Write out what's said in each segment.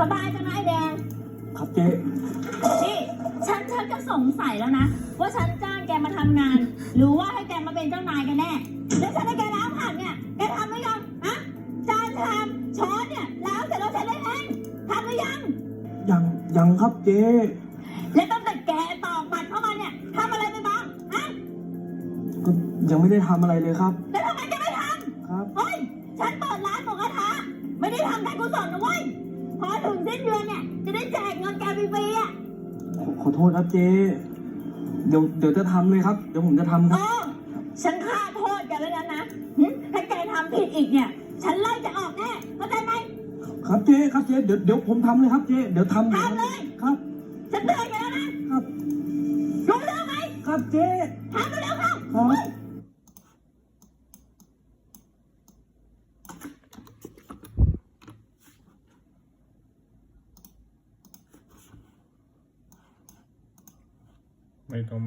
สบายจังไอ้แดง ครับเจ๊นี่ฉันฉันก็สงสัยแล้วนะ ว่าฉันจ้างแกมาทำงาน หรือว่าให้แกมาเป็นเจ้านายกันแน่แล้วฉันให้แกล้างผักเนี่ยแกทำหรือยังอะจานชามช้อนเนี่ยล้างเสร็จแล้วฉันเลยเองทำหรือยัง ยังยังครับเจ๊แล้วตั้งแต่แกตอกบัตรเข้ามาเนี่ยทำอะไรไปบ้างอะก็ยังไม่ได้ทำอะไรเลยครับ แล้วทำไมแกไม่ทครับำเฮ้ยฉันเปิดร้านหมูกระทะไม่ได้ทำการกุศลนะเว้ย พอถึงสิ้นเดือนเนี่ยจะได้แจกเงินแกฟรีๆอะขอขอโทษครับเจ๊เดี๋ยวเดี๋ยวจะทำเลยครับ เดี๋ยวผมจะทำคเอรับ อฉันฆ่าโทษแกไว้แล้วนะหึถ้าแกทำผิดอีกเนี่ย ฉันไล่จะออกแน่เข้าใจไหมครับเจ๊ครับเจ๊เดี๋ยวเดี๋ยวผมทำเลยครับเจ๊เดี๋ยวทำทำเลย ครับ ฉันเตือนแกแล้วนะครับ รู้เรื่องไหมครับเจ๊ทำไปแล้วเข้าครับ เฮ้ย ไม่ต้อ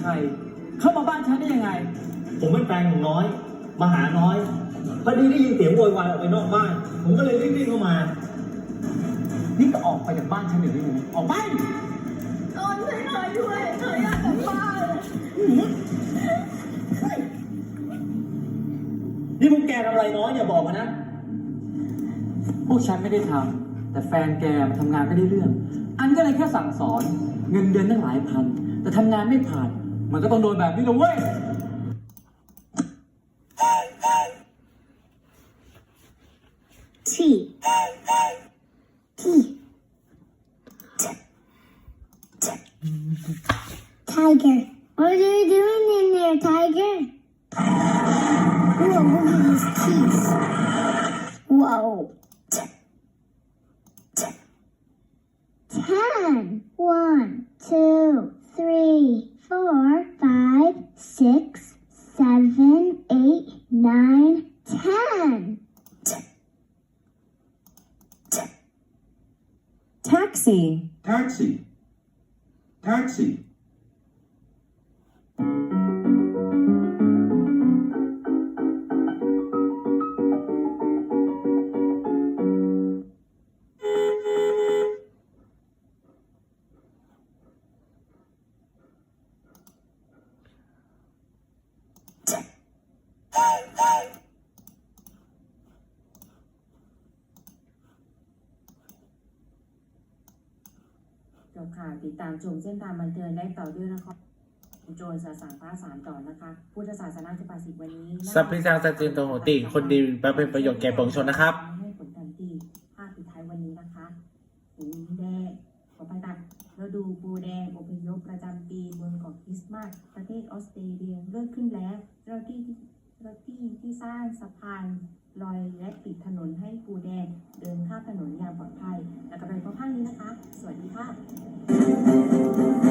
ใคร เข้ามาบ้านฉันได้ยังไง ผมเป็นแฟนของน้อย มาหาน้อยพอดีได้ยินเสียงโวยวายออกไปนอกบ้าน ผมก็เลยรีบวิ่งเข้ามา นี่ก็ออกไปจากบ้านฉันเดี๋ยวนี้เลยนะออกไปนอนช่วยหน่อยด้วยหน่อยอยากกลับบ้านนี่พวกแกทำอะไรน้อยเนี่ยบอกมานะ พวกฉันไม่ได้ทำแต่แฟนแกมันทำงานไม่ได้เรื่อง อันก็เลยแค่สั่งสอน เงินเดือนตั้งหลายพัน แต่ทำงานไม่ผ่าน มันก็ต้องโดนแบบนี้นะเว้ย T. T. Tiger. What are you doing in there, Tiger? Whoa, look at his teeth. Whoa. Taxi. Taxi. Taxi. จบค่ะติดตามชมเส้นทางบันเทิงได้ต่อด้วยนะคะโจรสสารพระสามต่อนะคะ พุทธศาสนาจะปาสิบวันนี้สัพพิสังสัจจินโตโหติ คนดีเป็นประโยชน์แก่ปวงชนนะครับ ให้ผลทันทีภาคปิดท้ายวันนี้นะคะปูแดงขอไปตัดเราดูปูแดงอพยพประจำปีบนเกาะคริสต์มาสประเทศออสเตรเลียเริ่มขึ้นแล้วเจ้าหน้าที่เจ้าหน้าที่ที่สร้างสะพานลอย และปิดถนนให้ปูแดงเดินข้ามถนนอย่างปลอดภัยแล้วก็ไปพบภาพนี้นะคะ สวัสดีค่ะ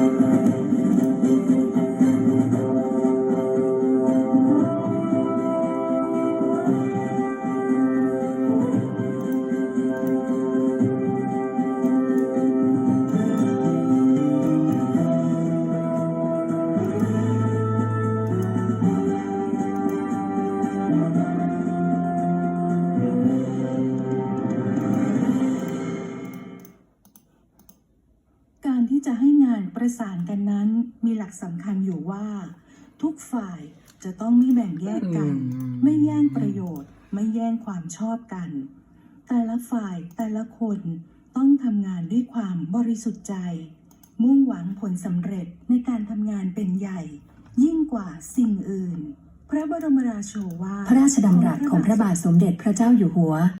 จะให้งานประสานกันนั้นมีหลักสำคัญอยู่ว่า ทุกฝ่ายจะต้องไม่แบ่งแยกกันอืมไม่แย่งประโยชน์ ไม่แย่งความชอบกัน แต่ละฝ่ายแต่ละคนต้องทำงานด้วยความบริสุทธิ์ใจ มุ่งหวังผลสำเร็จในการทำงานเป็นใหญ่ ยิ่งกว่าสิ่งอื่น พระบรมราโชวาทพระราชดำรัสของพระบาทสมเด็จพระเจ้าอยู่หัว